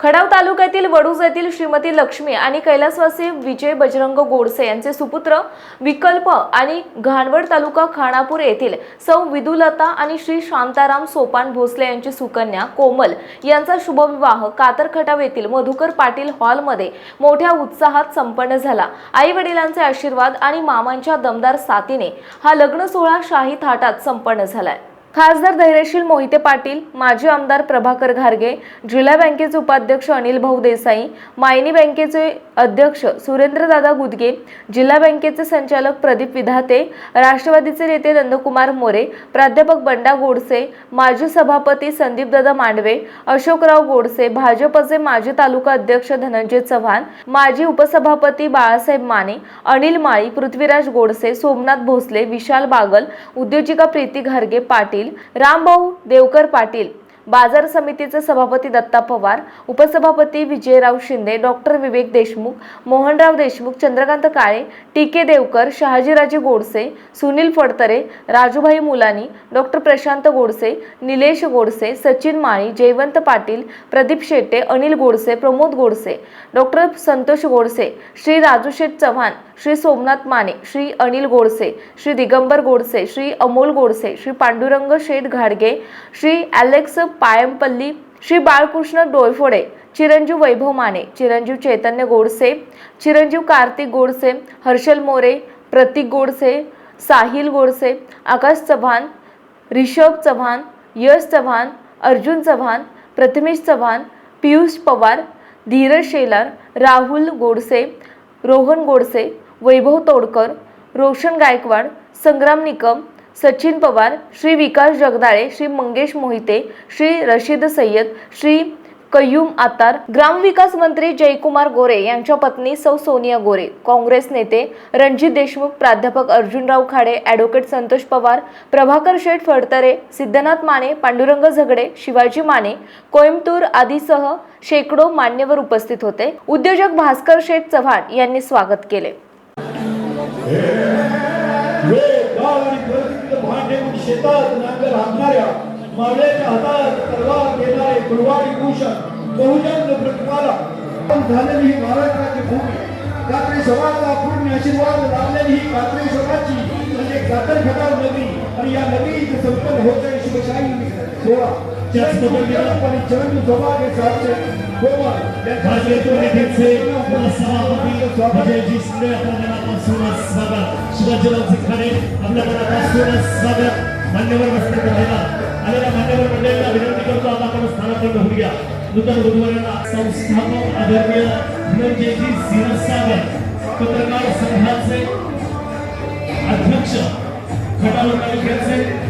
खडाव तालुक्यातील वडूज येथील श्रीमती लक्ष्मी आणि कैलासवासी विजय बजरंग गोडसे यांचे सुपुत्र विकल्प आणि घाणवड तालुका खानापूर येथील सौ विदुलता आणि श्री शांताराम सोपान भोसले यांची सुकन्या कोमल यांचा शुभविवाह कातरखटाव येथील मधुकर पाटील हॉलमध्ये मोठ्या उत्साहात संपन्न झाला. आई वडिलांचे आशीर्वाद आणि मामांच्या दमदार साथीने हा लग्न सोहळा शाही थाटात संपन्न झालाय. खासदार धैर्यशील मोहिते पाटील माजी आमदार प्रभाकर घारगे जिल्हा बँकेचे उपाध्यक्ष अनिल भाऊ देसाई मायनी बँकेचे अध्यक्ष सुरेंद्रदादा गुदगे जिल्हा बँकेचे संचालक प्रदीप विधाते राष्ट्रवादीचे नेते नंदकुमार मोरे प्राध्यापक बंडा गोडसे माजी सभापती संदीपदादा मांडवे अशोकराव गोडसे भाजपचे माजी तालुका अध्यक्ष धनंजय चव्हाण माजी उपसभापती बाळासाहेब माने अनिल माळी पृथ्वीराज गोडसे सोमनाथ भोसले विशाल बागल उद्योजिका प्रीती घारगे पाटील. रामभाऊ देवकर पाटील. बाजार समितीचे सभापती दत्ता पवार उपसभापती Vijayrao Shinde doctor Vivek Deshmukh Mohanrao Deshmukh Chandrakant Kale T K Devkar Shahajiraje Godse Sunil Phadtare Rajubhai Mulani doctor Prashant Godse Nilesh Godse Sachin Mali Jaywant Patil Pradeep Shette Anil Godse Pramod Godse doctor Santosh Godse Shri Rajusheth Chavan Shri Somnath Mane Shri Anil Godse Shri Digambar Godse Shri Amol Godse Shri Pandurang Sheth घाडगे Shri Alex Payampalli Shri Balkrishna Doiphode चिरंजीव वैभव माने चिरंजीव चैतन्य गोडसे चिरंजीव कार्तिक गोडसे हर्षल मोरे प्रतीक गोडसे साहिल गोडसे आकाश चव्हाण रिषभ चव्हाण यश चव्हाण अर्जुन चव्हाण प्रथमेश चव्हाण पियुष पवार धीरज शेलार राहुल गोडसे रोहन गोडसे वैभव तोडकर रोशन गायकवाड संग्राम निकम सचिन पवार श्री विकास जगदाळे श्री मंगेश मोहिते श्री रशीद सय्यद श्री कय्यूम आतार ग्रामविकास मंत्री जयकुमार गोरे यांच्या पत्नी सौ सोनिया गोरे काँग्रेस नेते रणजित देशमुख प्राध्यापक अर्जुनराव खाडे ॲडव्होकेट संतोष पवार प्रभाकर शेठ फडतरे सिद्धनाथ माने पांडुरंग झगडे शिवाजी माने कोइंबतूर आदीसह शेकडो मान्यवर उपस्थित होते. उद्योजक भास्कर शेठ चव्हाण यांनी स्वागत केले. शेतात नांगर हाकणाऱ्या मावळ्याच्या हातात तलवार केणारे कुरवाडी भूषण बहुजन प्रतिभाला पण झालेली ही महाराष्ट्राची भूमी. कात्री समाजाला पूर्ण आशीर्वाद लाभलेली ही कात्री स्वतःची म्हणजे कातर खटाव नदी. आणि या नदीत संपन्न होत आहे शिवशाही सोळा त्याच पद्धतीनं आणि चरण सौभाग्य साधचे कोमल भाजपचे नेते सभापती विजयजी शिंदे आपल्या मनापासून स्वागत शिवाजीराव खाडे आपल्या मनापासून स्वागत मान्यवर बसण्यात राहिला आलेल्या मान्यवर मंडळीला विनंती करतो आता आपण स्थानापन्न होऊ घ्या नूतन बुधवारांना संस्थापक आदरणीय धनंजयजी सिरसागर पत्रकार संघाचे अध्यक्ष खटाव तालुक्याचे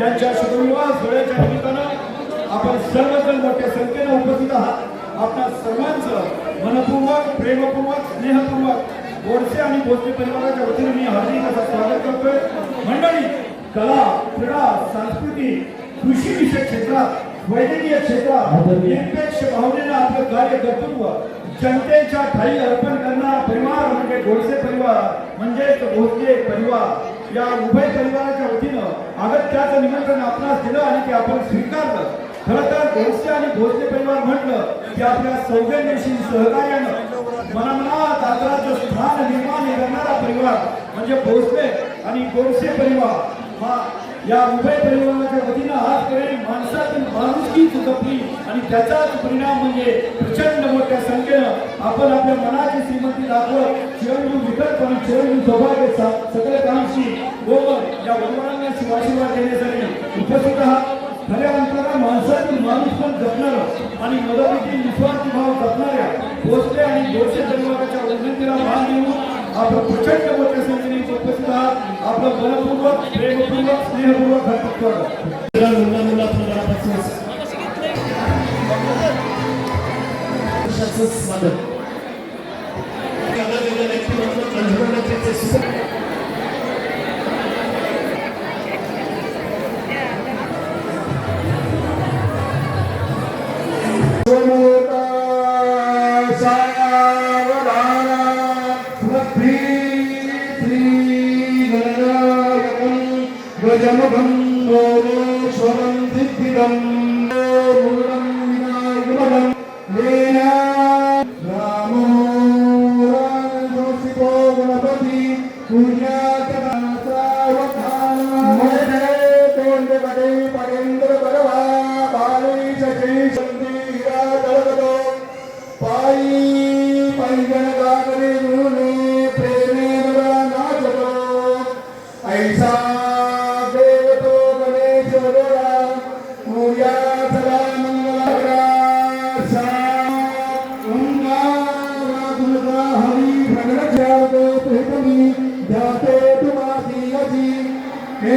यांच्या शुभविवाह सोहळ्याच्या निमित्तानं आपण सर्वजण मोठ्या संख्येनं उपस्थित आहात आपल्या सर्वांचं मनपूर्वक प्रेमपूर्वक स्नेहपूर्वक गोडसे आणि भोसले परिवाराच्या वतीने मी हार्दिक असं स्वागत करतोय मंडळी कला क्रीडा सांस्कृतिक कृषी विषय क्षेत्रात वैद्यकीय क्षेत्रात निरपेक्ष भावनेनं आपलं कार्य कर्तृत्व जनतेच्या ठाई अर्पण करणारा परिवार म्हणजे गोडसे परिवार म्हणजेच भोसले परिवार. या उभय परिवाराच्या वतीनं अगत्याचं निमंत्रण आपणास दिलं आणि ते आपण स्वीकारलं. खरं तर गोडसे आणि भोसले परिवार म्हटलं की आपल्या सौजन्यशील सहकार्यानं मनामनात आदराचं स्थान निर्माण करणारा परिवार म्हणजे भोसले आणि गोडसे परिवार. या उभय परिवाराच्या वतीनं आज करेल माणसातील माणुसकी जपली आणि त्याचाच परिणाम म्हणजे प्रचंड मोठ्या संख्येनं आपण आपल्या मनाची श्रीमंती दाखवत चिरंजीव विकल्प आणि चिरंजीव सौभाग्य सा- सकल कामशी व या वडिलांना शिवाशीर्वाद देण्यासाठी उपस्थित आहात. खऱ्या अंतरा माणसातील माणूस पण जपणार आणि मदतीतील निस्वार्थी भाव जपणाऱ्या भोसले आणि गोडसे परिवाराच्या उन्नतीला मान देऊन आपण प्रचंड मोठ्या संख्येने उपस्थित आहात आपलं मनपूर्वक प्रेमपूर्वक स्नेहपूर्वक हार्दिक स्वागत मुला मुला आपल्या मनापासून জনবন্ধোরেশ্বরম সিদ্ধিদম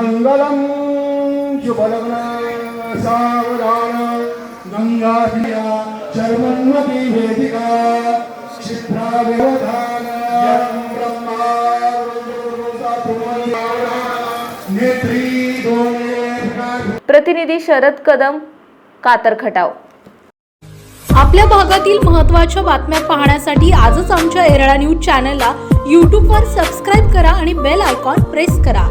मंगलम शुभलग्न सावधान। गंगाधिया शर्मन्वती वेदिका क्षिप्रा व्यवधान ब्रह्मा नेत्री दोने प्रतिनिधी शरद कदम कातर खटाव। आपल्या भागातील महत्त्वाच्या बातम्या पाहण्यासाठी आजच आमच्या एरळा न्यूज चॅनलला यूट्यूबवर सबस्क्राईब करा आणि बेल आयकॉन प्रेस करा.